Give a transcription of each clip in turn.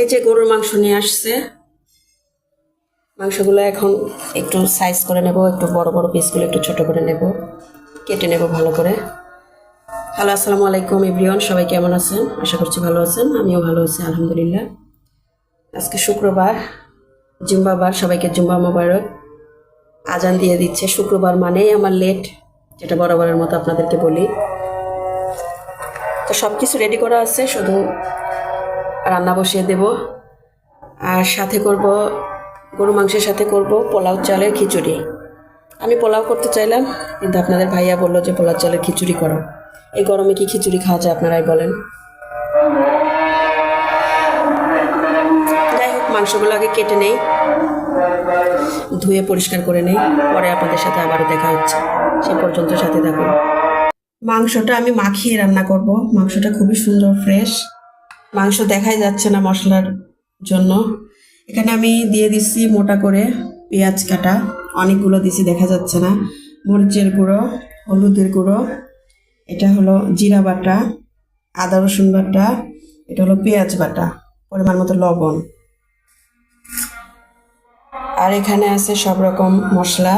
এই যে গরুর মাংস নিয়ে আসছে, মাংসগুলো এখন একটু সাইজ করে নেব, একটু বড় বড় পিসগুলো একটু ছোট করে নেব, কেটে নেব ভালো করে। হ্যালো আসসালামু আলাইকুম এভরিওয়ান সবাই কেমন আছেন? আশা করছি ভালো আছেন, আমিও ভালো আছি, আলহামদুলিল্লাহ। আজকে শুক্রবার জুম্বাবার সবাইকে জুম্বা মোবারক। আজান দিয়ে দিচ্ছে, শুক্রবার মানেই আমার লেট যেটা বরাবরের মতো আপনাদেরকে বলি। তো সব কিছু রেডি করা আছে, শুধু রান্না বসিয়ে দেব। আর সাথে করব, গরু মাংসের সাথে করব পোলাও চালের খিচুড়ি। আমি পোলাও করতে চাইলাম, কিন্তু আপনাদের ভাইয়া বলল যে পোলাও চালের খিচুড়ি করো। এই গরমে কি খিচুড়ি খাওয়া যায় আপনারাই বলেন। যাই হোক, মাংসগুলো আগে কেটে নেই, ধুয়ে পরিষ্কার করে নেই। পরে আপনাদের সাথে আবারও দেখা হচ্ছে। সে পর্যন্ত সাথে থাকুন। মাংসটা আমি মাখিয়ে রান্না করব। মাংসটা খুবই সুন্দর, ফ্রেশ। মাংস দেখাই যাচ্ছে না মশলার জন্য। এখানে আমি দিয়ে দিচ্ছি মোটা করে পেঁয়াজ কাটা। অনেকগুলো দিছি, দেখা যাচ্ছে না। মরিচের গুঁড়ো, হলুদের গুঁড়ো। এটা হলো জিরা বাটা, আদা রসুন বাটা, এটা হলো পেঁয়াজ বাটা, পরিমাণ মতো লবণ। আর এখানে আছে সব রকম মশলা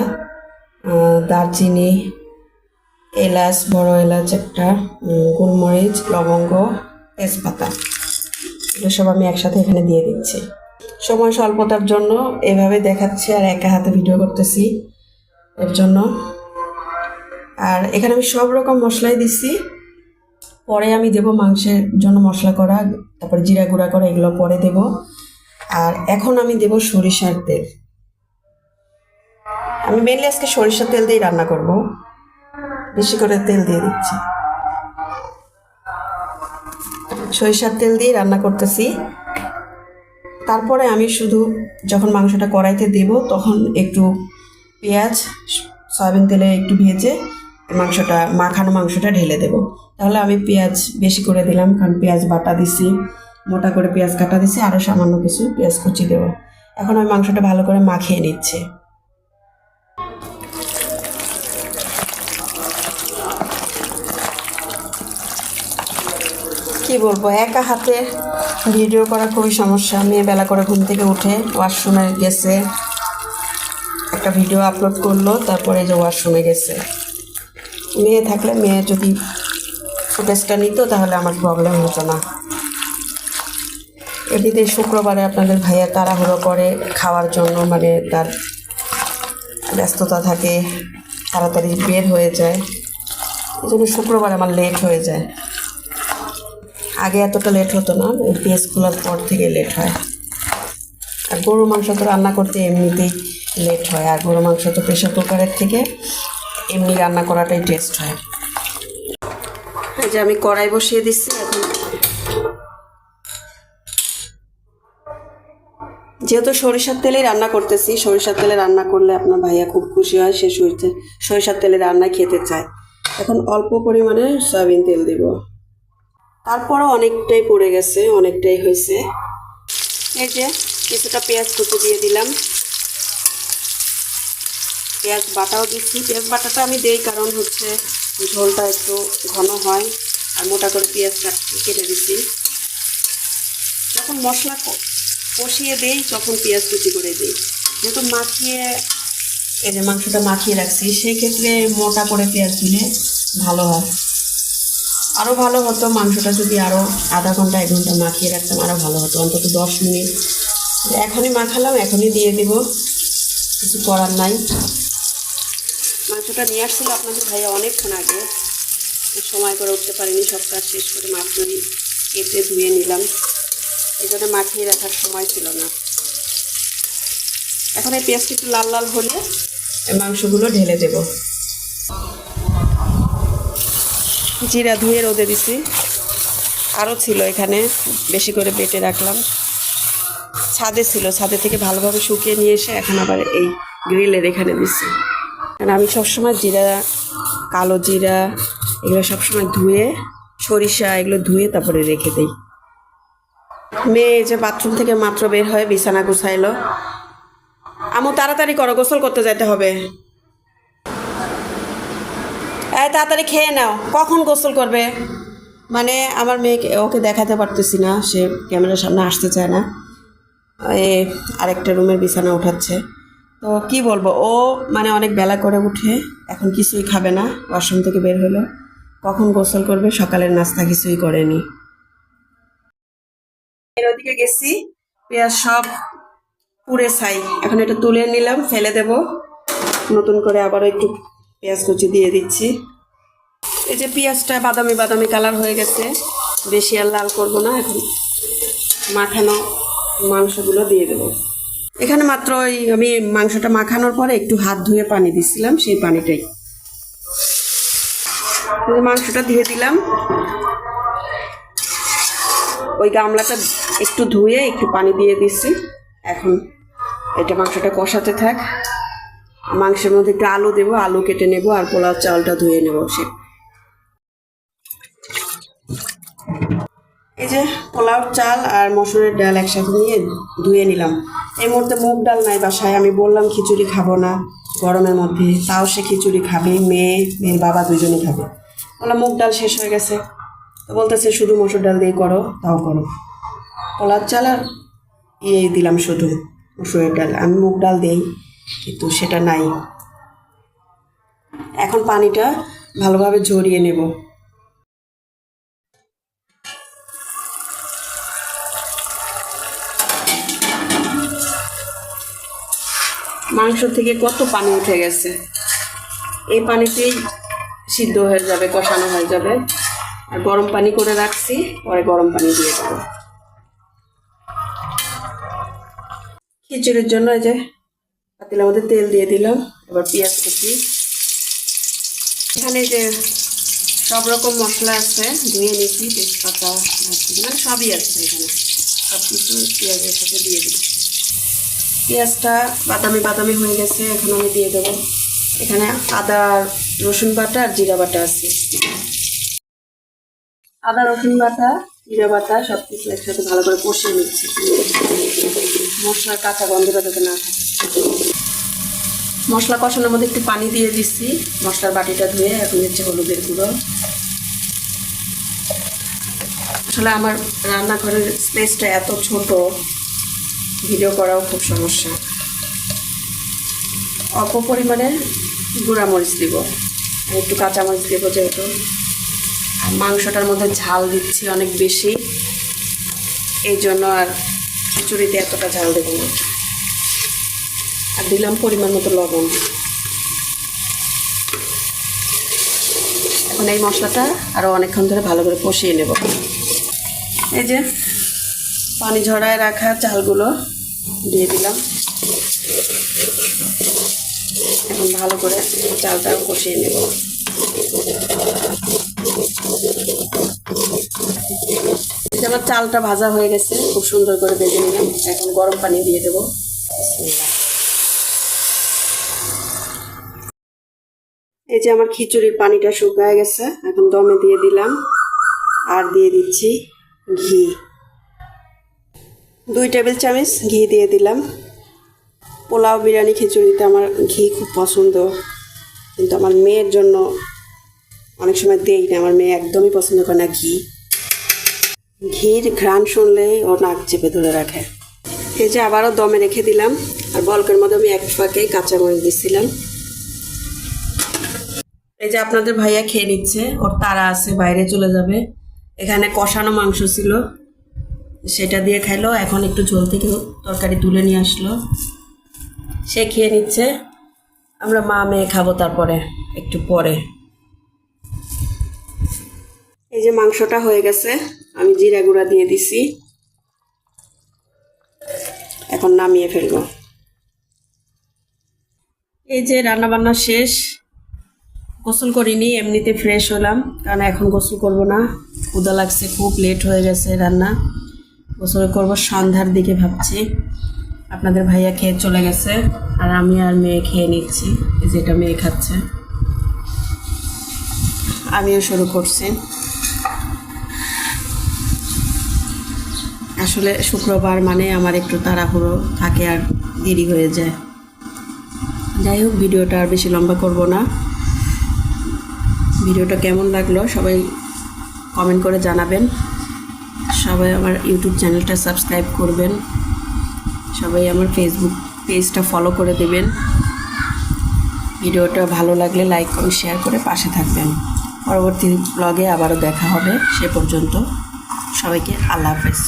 দারচিনি, এলাচ, বড় এলাচ একটা গোলমরিচ, লবঙ্গ, তেজপাতা। এগুলো সব আমি একসাথে এখানে দিয়ে দিচ্ছি। সময় স্বল্পতার জন্য এভাবে দেখাচ্ছি আর একা হাতে ভিডিও করতেছি এর জন্য। আর এখানে আমি সব রকম মশলাই দিচ্ছি। পরে আমি দেব মাংসের জন্য মশলা করা, তারপরে জিরা গুঁড়া করা, এগুলো পরে দেব। আর এখন আমি দেব সরিষার তেল। আমি মেনলি আজকে সরিষার তেল দিয়েই রান্না করব। বেশি করে তেল দিয়ে দিচ্ছি। সরিষার তেল দিয়ে রান্না করতেছি। তারপরে আমি শুধু যখন মাংসটা কড়াইতে দেব, তখন একটু পেঁয়াজ, সয়াবিন তেলে একটু ভেজে মাংসটা, মাখানো মাংসটা ঢেলে দেব। তাহলে আমি পেঁয়াজ বেশি করে দিলাম, কারণ পেঁয়াজ বাটা দিছি, মোটা করে পেঁয়াজ কাটা দিছি আরও সামান্য কিছু পেঁয়াজ কুচি দেবো। এখন আমি মাংসটা ভালো করে মাখিয়ে নিচ্ছি। কি বলব, একা হাতে ভিডিও করা খুবই সমস্যা। মেয়ে বেলা করে ঘুম থেকে উঠে ওয়াশরুমে গেছে, একটা ভিডিও আপলোড করল, তারপরে যে ওয়াশরুমে গেছে। মেয়ে থাকলে মেয়ে যদি ফুটেজটা নিত, তাহলে আমার প্রবলেম হতো না। এমনিতে শুক্রবারে আপনাদের ভাইয়া তাড়াহুড়ো করে খাওয়ার জন্য মানে তার ব্যস্ততা থাকে, তাড়াতাড়ি বের হয়ে যায়। এই জন্য শুক্রবার আমার লেট হয়ে যায়। আগে এতটা লেট হতো না পেঁয়াজ খোলার পর থেকে লেট হয়। আর গরু মাংস তো রান্না করতে এমনিতেই লেট হয়, আর গরু মাংস তো প্রেশার কুকারের থেকে এমনি রান্না করাটাই টেস্ট হয়। এই যে আমি কড়াই বসিয়ে দিচ্ছি এখন। যেহেতু সরিষার তেলেই রান্না করতেছি, সরিষার তেলে রান্না করলে আপনার ভাইয়া খুব খুশি হয়, সে সরিষা সরিষার তেলে রান্না খেতে চায়। এখন অল্প পরিমাণে সয়াবিন তেল দিব। তারপরও অনেকটাই পড়ে গেছে, অনেকটাই হয়েছে। এই যে, কিছুটা পেঁয়াজ কুচি দিয়ে দিলাম। পেঁয়াজ বাটাও দিচ্ছি। পেঁয়াজ বাটাটা আমি দেই কারণ হচ্ছে ঝোলটা একটু ঘন হয়, আর মোটা করে পেঁয়াজ কাট দিচ্ছি। যখন মশলা কষিয়ে দেই, তখন পেঁয়াজ কুচি করে দিই। যেহেতু মাখিয়ে, এই যে মাংসটা মাখিয়ে রাখছি সেই ক্ষেত্রে মোটা করে পেঁয়াজ দিলে ভালো হয়। আরও ভালো হতো, মাংসটা যদি আরও আধা ঘণ্টা, এক ঘণ্টা মাখিয়ে রাখতাম আরও ভালো হতো। অন্তত দশ মিনিট। এখনই মাখালাম, এখনই দিয়ে দিব। কিছু করার নাই। মাংসটা নিয়ে আসছিল আপনাদের ভাইয়া অনেকক্ষণ আগে। সময় করে উঠতে পারিনি, সব কাজ শেষ করে মাত্রই কেটে ধুয়ে নিলাম। এই জন্য মাখিয়ে রাখার সময় ছিল না। এখন এই পেঁয়াজটা একটু লাল লাল হলে মাংসগুলো ঢেলে দেবো। জিরা ধুয়ে রোদে দিছি। আরও ছিল এখানে, বেশি করে বেটে রাখলাম। ছাদে ছিল, ছাদে থেকে ভালোভাবে শুকিয়ে নিয়ে এসে এখন আবার এই গ্রিলের এখানে দিছি। কারণ আমি সবসময় জিরা, কালো জিরা, এগুলো সবসময় ধুয়ে, সরিষা এগুলো ধুয়ে তারপরে রেখে দিই। মেয়ে যে বাথরুম থেকে মাত্র বের হয়ে বিছানা গুছাইলো। আমু তাড়াতাড়ি করো, গোসল করতে যেতে হবে। এই তাড়াতাড়ি খেয়ে নাও। কখন গোসল করবে? মানে আমার মেয়েকে, ওকে দেখাতে পারতেছি না, সে ক্যামেরার সামনে আসতে চায় না। এ, আরেকটা রুমের বিছানা উঠাচ্ছে। তো কি বলব, ও মানে অনেক বেলা করে উঠে, এখন কিছুই খাবে না, ওয়াশরুম থেকে বের হলো। কখন গোসল করবে? সকালের নাস্তা কিছুই করেনি। এর ওদিকে গেছি, পেঁয়াজ সব পুড়ে ছাই। এখন এটা তুলে নিলাম, ফেলে দেব। নতুন করে আবারও একটু পেঁয়াজ কুচি দিয়ে দিচ্ছি। এই যে পেঁয়াজটা বাদামি বাদামি কালার হয়ে গেছে। বেশি আর লাল করব না, এখন মাখানো মাংসগুলো দিয়ে দেবো। এখানে মাত্র ওই আমি মাংসটা মাখানোর পরে একটু হাত ধুয়ে পানি দিছিলাম, সেই পানিটাই। মাংসটা দিয়ে দিলাম। ওই গামলাটা একটু ধুয়ে একটু পানি দিয়ে দিচ্ছি এখন এটা মাংসটা কষাতে থাক। মাংসের মধ্যে একটু আলু দেবো, আলু কেটে নেব, আর পোলাও চালটা ধুয়ে নেব সে এই যে পোলাও, চাল আর মসুরের ডাল একসাথে নিয়ে ধুয়ে নিলাম। এই মুহূর্তে মুগ ডাল নাই বাসায়, আমি বললাম খিচুড়ি খাব না গরমের মধ্যে, তাও সে খিচুড়ি খাবে, মেয়ে, মেয়ের বাবা দুজনেই খাবে। বললাম মুগ ডাল শেষ হয়ে গেছে। তো বলতেছে, শুধু মসুর ডাল দিয়ে করো, তাও করো। পোলাও, চাল আর ইয়ে দিলাম শুধু মসুরের ডাল। আমি মুগ ডাল দেই, কিন্তু সেটা নাই। এখন পানিটা ভালোভাবে ঝরিয়ে নেব। মাংস থেকে কত পানি উঠে গেছে? এই পানিতেই সিদ্ধ হয়ে যাবে, কষানো হয়ে যাবে। আর গরম পানি করে রাখছি, পরে গরম পানি দিয়ে দেবো। খিচুড়ির জন্য এই যে পাতিলের মধ্যে তেল দিয়ে দিলাম, এবার পেঁয়াজ কুচি। এখানে যে সব রকম মশলা আছে, ধুয়ে নিয়েছি, তেজপাতা মানে সবই আছে এখানে। সব কিছু পেঁয়াজের সাথে দিয়ে দিচ্ছি। পেঁয়াজটা বাদামি বাদামি হয়ে গেছে, এখন আমি দিয়ে দেবো। এখানে আদা, রসুন বাটা আর জিরা বাটা আছে। আদা, রসুন বাটা, জিরা বাটা সব কিছু একসাথে ভালো করে কষিয়ে নিচ্ছি। মশলার কাঁচা গন্ধটা যাতে না থাকে। মশলা কষানোর মধ্যে একটু পানি দিয়ে দিচ্ছি। মশলার বাটিটা ধুয়ে এখন হচ্ছে হলুদের গুঁড়ো। আসলে আমার রান্নাঘরের স্পেসটা এত ছোট ভিডিও করাও খুব সমস্যা। অল্প পরিমাণে গুঁড়া মরিচ দিব একটু কাঁচামরিচ দেবো যেহেতু। আর মাংসটার মধ্যে ঝাল দিচ্ছি অনেক বেশি। এই জন্য আর খিচুড়িতে এতটা ঝাল দেবো না। আর দিলাম পরিমাণ মতো লবণ। এখন এই মশলাটা আরও অনেকক্ষণ ধরে ভালো করে কষিয়ে নেব। এই যে পানি ঝরায় রাখা চালগুলো দিয়ে দিলাম। এখন ভালো করে চালটাও কষিয়ে নেব। আমার চালটা ভাজা হয়ে গেছে, খুব সুন্দর করে ভেজে নিলাম। এখন গরম পানি দিয়ে দেবো। এই যে আমার খিচুড়ির পানিটা শুকায় গেছে, এখন দমে দিয়ে দিলাম। আর দিয়ে দিচ্ছি ঘি। দুই টেবিল চামচ ঘি দিয়ে দিলাম। পোলাও বিরিয়ানি খিচুড়িতে আমার ঘি খুব পছন্দ, কিন্তু আমার মেয়ের জন্য অনেক সময় দেই না, আমার মেয়ে একদমই পছন্দ করে না ঘি। ঘির ঘ্রাণ শুনলেই ও নাক চেপে ধরে রাখে। এই যে আবারও দমে রেখে দিলাম, আর বলকের মধ্যে আমি এক ফাঁকে কাঁচামরিচ দিচ্ছিলাম এই যে আপনাদের ভাইয়া খেয়ে নিচ্ছে, ওর তারা আছে, বাইরে চলে যাবে। এখানে কষানো মাংস ছিল। সেটা দিয়ে খাইলো এখন একটু ঝোল থেকে তরকারি তুলে নিয়ে আসলো। সে খেয়ে নিচ্ছে। আমরা মা মেয়ে খাব তারপরে, একটু পরে। এই যে মাংসটা হয়ে গেছে, আমি জিরা গুঁড়া দিয়ে দিছি। এখন নামিয়ে ফেলব। এই যে রান্না বান্না শেষ, গোসল করিনি, এমনিতে ফ্রেশ হলাম, কারণ এখন গোসল করব না। ক্ষুদা লাগছে, খুব লেট হয়ে গেছে রান্না। গোসল করব, সন্ধ্যার দিকে ভাবছি। আপনাদের ভাইয়া খেয়ে চলে গেছে, আর আমি আর মেয়ে খেয়ে নিচ্ছি যেটা মেয়ে খাচ্ছে। আমিও শুরু করছি। আসলে শুক্রবার মানে আমার একটু তাড়াহুড়ো থাকে আর দেরি হয়ে যায়। যাই হোক, ভিডিওটা আর বেশি লম্বা করব না। ভিডিওটা কেমন লাগল সবাই কমেন্ট করে জানাবেন। সবাই আমার ইউটিউব চ্যানেলটা সাবস্ক্রাইব করবেন। সবাই আমার ফেসবুক পেজটা ফলো করে দেবেন। ভিডিওটা ভালো লাগলে লাইক করে শেয়ার করে পাশে থাকবেন। পরবর্তী ব্লগে আবারও দেখা হবে, সে পর্যন্ত সবাইকে আল্লাহ হাফেজ।